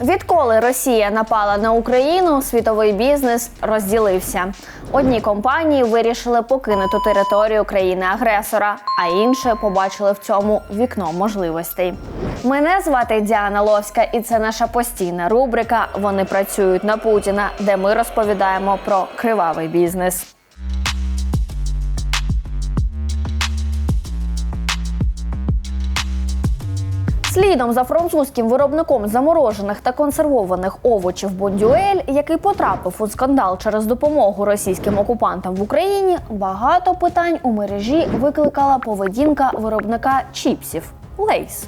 Відколи Росія напала на Україну, світовий бізнес розділився. Одні компанії вирішили покинути територію країни-агресора, а інші побачили в цьому вікно можливостей. Мене звати Діана Ловська, і це наша постійна рубрика Вони працюють на Путіна, де ми розповідаємо про кривавий бізнес. Слідом за французьким виробником заморожених та консервованих овочів Бондюель, який потрапив у скандал через допомогу російським окупантам в Україні, багато питань у мережі викликала поведінка виробника чіпсів. Лейс.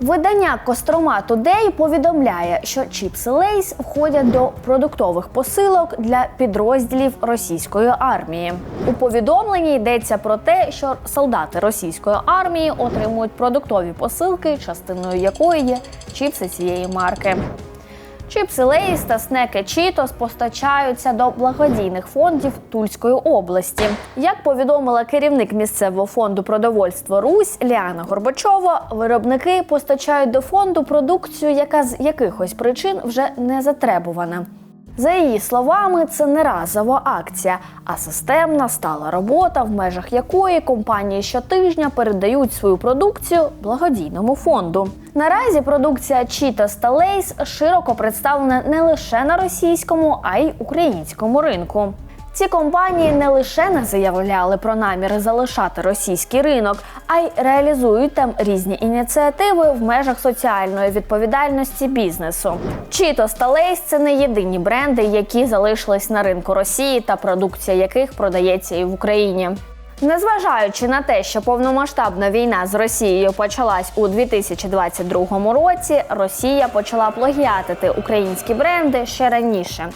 Видання Кострома Today повідомляє, що чіпси Лейс входять до продуктових посилок для підрозділів російської армії. У повідомленні йдеться про те, що солдати російської армії отримують продуктові посилки, частиною якої є чіпси цієї марки. Чіпси Лейс та снеки Чітос постачаються до благодійних фондів Тульської області. Як повідомила керівник місцевого фонду продовольства Русь Ліана Горбачова, виробники постачають до фонду продукцію, яка з якихось причин вже не затребувана. За її словами, це не разова акція, а системна стала робота, в межах якої компанії щотижня передають свою продукцію благодійному фонду. Наразі продукція та Lay's широко представлена не лише на російському, а й українському ринку. Ці компанії не лише не заявляли про наміри залишати російський ринок, а й реалізують там різні ініціативи в межах соціальної відповідальності бізнесу. Та Lay's – це не єдині бренди, які залишились на ринку Росії та продукція яких продається і в Україні. Незважаючи на те, що повномасштабна війна з Росією почалась у 2022 році, Росія почала плагіатити українські бренди ще раніше.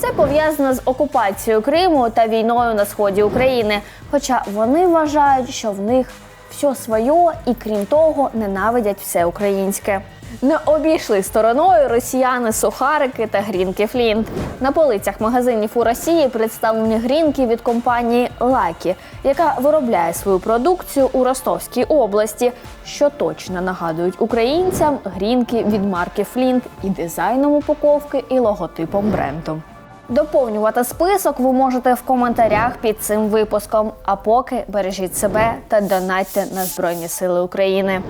Це пов'язано з окупацією Криму та війною на сході України. Хоча вони вважають, що в них все своє і крім того ненавидять все українське. Не обійшли стороною росіяни сухарики та грінки Флінт. На полицях магазинів у Росії представлені грінки від компанії Лакі, яка виробляє свою продукцію у Ростовській області, що точно нагадують українцям грінки від марки Флінт і дизайном упаковки, і логотипом бренду. Доповнювати список ви можете в коментарях під цим випуском. А поки бережіть себе та донатьте на Збройні Сили України.